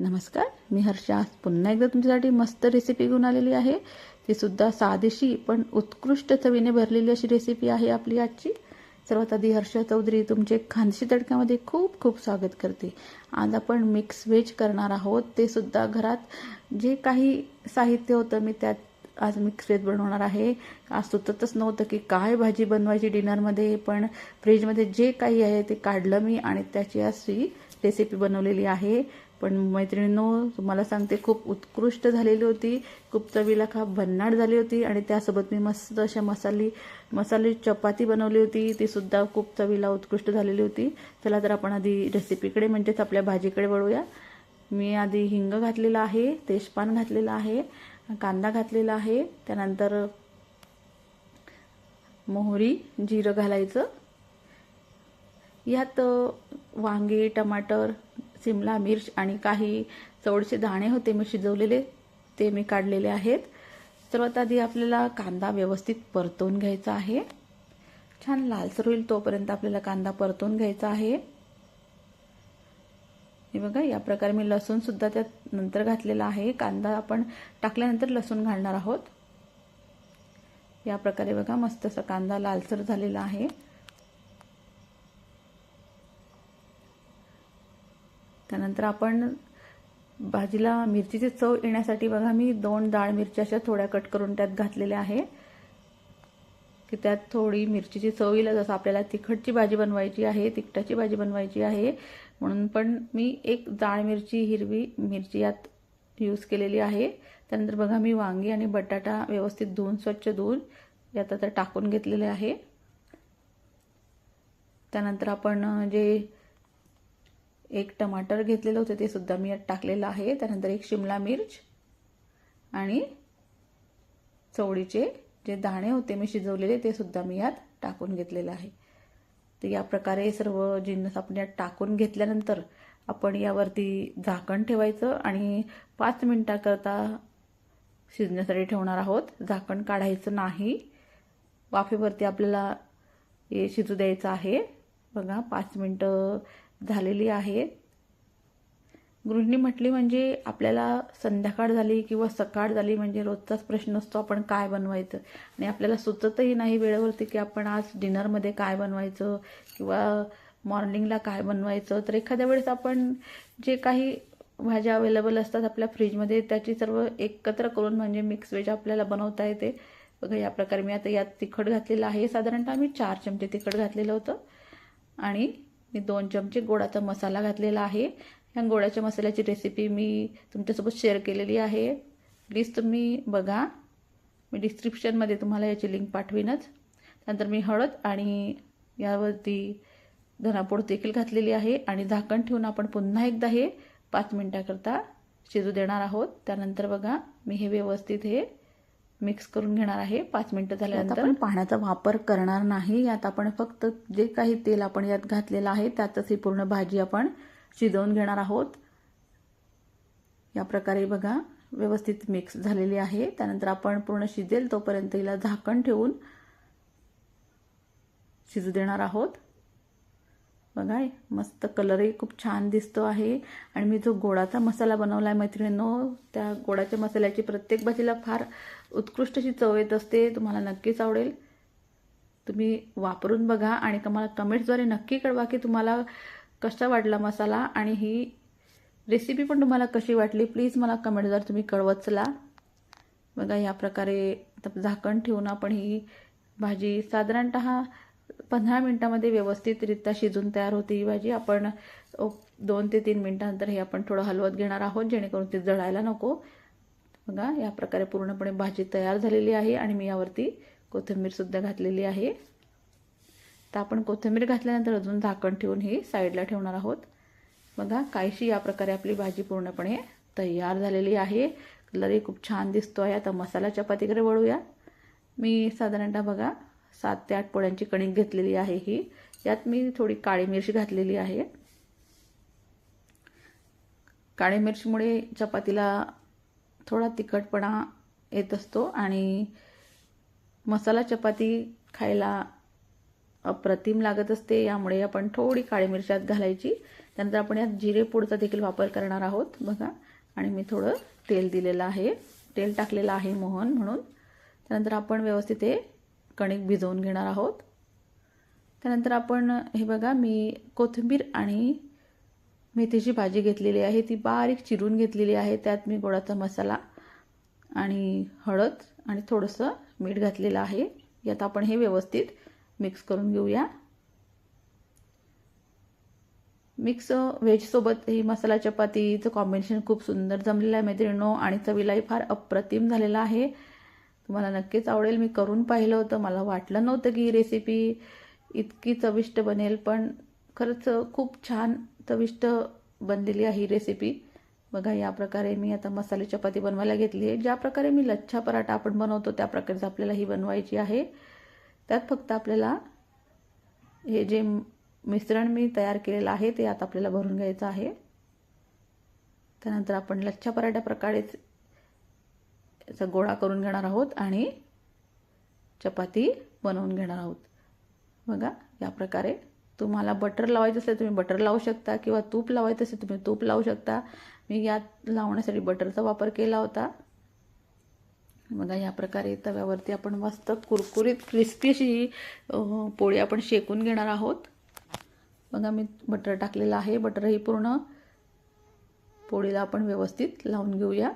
नमस्कार मी हर्षा. आज पुन्हा एकदा तुमच्यासाठी मस्त रेसिपी घेऊन आलेली आहे. ती सुद्धा साधीशी पण उत्कृष्ट चवीने भरलेली अशी रेसिपी आहे आपली आजची. सर्वात आधी हर्षा चौधरी तुमचे खानशी तडक्यामध्ये खूप खूप स्वागत करते. आज आपण मिक्स व्हेज करणार आहोत. ते सुद्धा घरात जे काही साहित्य होतं मी त्यात आज मिक्स व्हेज बनवणार आहे. आज सुचतच नव्हतं की काय भाजी बनवायची डिनरमध्ये पण फ्रीजमध्ये जे काही आहे ते काढलं मी आणि त्याची अशी रेसिपी बनवलेली आहे. पण मैत्रिणींनो तुम्हाला सांगते खूप उत्कृष्ट झालेली होती. खूप चवीला खा भन्नाट झाली होती आणि त्यासोबत मी मस्त अशा मसाली मसाली चपाती बनवली होती. ती सुद्धा खूप चवीला उत्कृष्ट झालेली होती. चला तर आपण आधी रेसिपीकडे म्हणजेच आपल्या भाजीकडे वळूया. मी आधी हिंग घातलेलं आहे तेजपान घातलेलं आहे कांदा घातलेला आहे त्यानंतर मोहरी जिरं घालायचं. यात वांगे टमाटर सिमला मिर्च आणि काही चवळीचे दाणे होते मी शिजवलेले ते मी काढलेले आहेत. सर्वात आधी आपल्याला कांदा व्यवस्थित परतवून घ्यायचा आहे. छान लालसर होईल तोपर्यंत आपल्याला कांदा परतवून घ्यायचा आहे. हे बघा या प्रकारे मी लसूण सुद्धा त्यात नंतर घातलेला आहे. कांदा आपण टाकल्यानंतर लसूण घालणार आहोत. या प्रकारे बघा मस्त असा कांदा लालसर झालेला आहे. त्यानंतर आपण भाजीला मिरचीची चव येण्यासाठी बघा मी दोन डाळ मिरच्या अशा थोड्या कट करून त्यात घातलेल्या आहे. की त्यात थोडी मिरचीची चव येईल जसं आपल्याला तिखटची भाजी बनवायची आहे तिखटाची भाजी बनवायची आहे. म्हणून पण मी एक डाळ मिरची हिरवी मिरची यात यूज केलेली आहे. त्यानंतर बघा मी वांगी आणि बटाटा व्यवस्थित धुवून स्वच्छ धुवून यात आता टाकून घेतलेले आहे. त्यानंतर आपण जे एक टमाटर घेतलेलं होतं ते सुद्धा मी यात टाकलेलं आहे. त्यानंतर एक शिमला मिर्च आणि चवळीचे जे दाणे होते मी शिजवलेले ते सुद्धा मी यात टाकून घेतलेलं आहे. तर या प्रकारे सर्व जिन्नस आपण यात टाकून घेतल्यानंतर आपण यावरती झाकण ठेवायचं आणि पाच मिनटाकरता शिजण्यासाठी ठेवणार आहोत. झाकण काढायचं नाही. वाफेवरती आपल्याला हे शिजू द्यायचं आहे. बघा पाच मिनटं झालेली आहे. गृहिणी म्हटली म्हणजे आपल्याला संध्याकाळ झाली किंवा सकाळ झाली म्हणजे रोजचाच प्रश्न असतो आपण काय बनवायचं? आणि आपल्याला सुचतही नाही वेळेवरती की आपण आज डिनरमध्ये काय बनवायचं किंवा मॉर्निंगला काय बनवायचं. तर एखाद्या वेळेस आपण जे काही भाज्या अवेलेबल असतात आपल्या फ्रीजमध्ये त्याची सर्व एकत्र करून म्हणजे मिक्स वेज आपल्याला बनवता येते. बघा या प्रकारे मी आता यात तिखट घातलेलं आहे. साधारणतः आम्ही चार चमचे तिखट घातलेलं होतं. आणि मी दोन चमचे गोडाचा मसाला घातलेला आहे. ह्या गोडाच्या मसाल्याची रेसिपी मी तुमच्यासोबत शेअर केलेली आहे. प्लीज तुम्ही बघा. मी डिस्क्रिप्शनमध्ये तुम्हाला याची लिंक पाठवीनच. त्यानंतर मी हळद आणि यावरती धनापूड देखील घातलेली आहे आणि झाकण ठेवून आपण पुन्हा एकदा हे पाच मिनटाकरता शिजू देणार आहोत. त्यानंतर बघा मी हे व्यवस्थित हे मिक्स करून घेणार आहे. पाच मिनटं झाल्यानंतर आपण पाण्याचा वापर करणार नाही. यात आपण फक्त जे काही तेल आपण यात घातलेलं आहे त्यातच ही पूर्ण भाजी आपण शिजवून घेणार आहोत. या प्रकारे बघा व्यवस्थित मिक्स झालेली आहे. त्यानंतर आपण पूर्ण शिजेल तोपर्यंत हिला झाकण ठेवून शिजू देणार आहोत. बघा मस्त कलरही खूप छान दिसतो आहे. आणि मी जो गोडाचा मसाला बनवला आहे मैत्रिणींनो त्या गोडाच्या मसाल्याची प्रत्येक भाजीला फार उत्कृष्ट अशी चव येत असते. तुम्हाला नक्कीच आवडेल. तुम्ही वापरून बघा आणि मला कमेंट्सद्वारे नक्की कळवा की तुम्हाला कसा वाटला मसाला आणि ही रेसिपी पण तुम्हाला कशी वाटली. प्लीज मला कमेंटद्वारे तुम्ही कळवत चला बघा या प्रकारे झाकण ठेवून आपण ही भाजी साधारणत पंधरा मिनटामध्ये व्यवस्थितरित्या शिजून तयार होते ही भाजी. आपण दोन ते तीन मिनटानंतर हे आपण थोडं हलवत घेणार आहोत जेणेकरून ते जळायला नको. बघा या प्रकारे पूर्णपणे भाजी तयार झालेली आहे आणि मी यावरती कोथिंबीरसुद्धा घातलेली आहे. तर आपण कोथिंबीर घातल्यानंतर अजून झाकण ठेवून ही साईडला ठेवणार आहोत. बघा काहीशी या प्रकारे आपली भाजी पूर्णपणे तयार झालेली आहे. कलरही खूप छान दिसतो आहे आता मसाला चपातीकडे वळूया. मी साधारणतः बघा सात ते आठ पोळ्यांची कणिक घेतलेली आहे ही. यात मी थोडी काळी मिरची घातलेली आहे. काळी मिरचीमुळे चपातीला थोडा तिखटपणा येत असतो आणि मसाला चपाती खायला अप्रतिम लागत असते. यामुळे आपण थोडी काळी मिरची आत घालायची. त्यानंतर आपण यात जिरे पूडचा देखील वापर करणार आहोत बघा. आणि मी थोडं तेल दिलेलं आहे. तेल टाकलेलं आहे मोहन म्हणून. त्यानंतर आपण व्यवस्थित हे कणिक भिजवून घेणार आहोत. त्यानंतर आपण हे बघा मी कोथिंबीर आणि मेथीची भाजी घेतलेली आहे. ती बारीक चिरून घेतलेली आहे. त्यात मी गोडाचा मसाला आणि हळद आणि थोडंसं मीठ घातलेलं आहे. यात आपण हे व्यवस्थित मिक्स करून घेऊया. मिक्स व्हेजसोबत ही मसाला चपातीचं कॉम्बिनेशन खूप सुंदर जमलेलं आहे. मैत्रिणो आणि चवीलाही फार अप्रतिम झालेलं आहे. तुम्हाला नक्कीच आवडेल. मी करून पाहिलं होतं. मला वाटलं नव्हतं की ही रेसिपी इतकी चविष्ट बनेल पण खरंच खूप छान चविष्ट बनलेली आहे ही रेसिपी बघा या प्रकारे मी आता मसाले चपाती बनवायला घेतली आहे. ज्या प्रकारे मी लच्छा पराठा आपण बनवतो त्या प्रकारचं आपल्याला ही बनवायची आहे. त्यात फक्त आपल्याला हे जे मिश्रण मी तयार केलेलं आहे ते आता आपल्याला भरून घ्यायचं आहे. त्यानंतर आपण लच्छा पराठ्या प्रकारेच त्याचा गोळा करून घेणार आहोत आणि चपाती बनवून घेणार आहोत. बघा या प्रकारे तुम्हाला बटर लावायचं असेल तुम्ही बटर लावू शकता किंवा तूप लावायचं असेल तुम्ही तूप लावू शकता. मी यात लावण्यासाठी बटरचा वापर केला होता. बघा या प्रकारे तव्यावरती आपण मस्त कुरकुरीत क्रिस्पी अशी ही पोळी आपण शेकून घेणार आहोत. बघा मी बटर टाकलेलं आहे. बटर ही पूर्ण पोळीला आपण व्यवस्थित लावून घेऊया.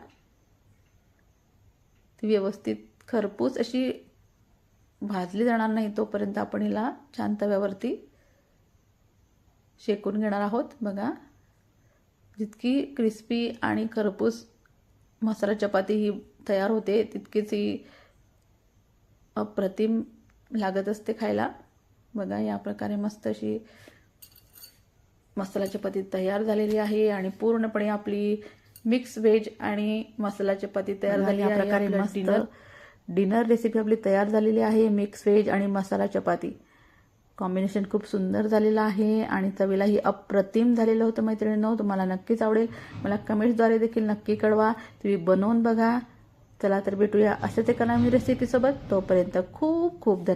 ती व्यवस्थित खरपूस अशी भाजली जाणार नाही तोपर्यंत आपण हिला छान तव्यावरती शेकून घेणार आहोत. बघा जितकी क्रिस्पी आणि खरपूस मसाला चपाती ही तयार होते तितकीच ही अप्रतिम लागत असते खायला. बघा या प्रकारे मस्त अशी मसाला चपाती तयार झालेली आहे आणि पूर्णपणे आपली मिक्स व्हेज आणि मसाला चपाती तयार झाली आहे प्रकारे डिनर डिनर रेसिपी आपली तयार झालेली आहे मिक्स व्हेज आणि मसाला चपाती. कॉम्बिनेशन खूप सुंदर झालेलं आहे आणि चवीलाही अप्रतिम झालेलं होतं मैत्रिणींनो. तुम्हाला नक्कीच आवडेल. मला कमेंट्सद्वारे देखील नक्की कळवा. तुम्ही बनवून बघा. चला तर भेटूया अशाच एका नवीन रेसिपीसोबत तोपर्यंत खूप खूप धन्यवाद.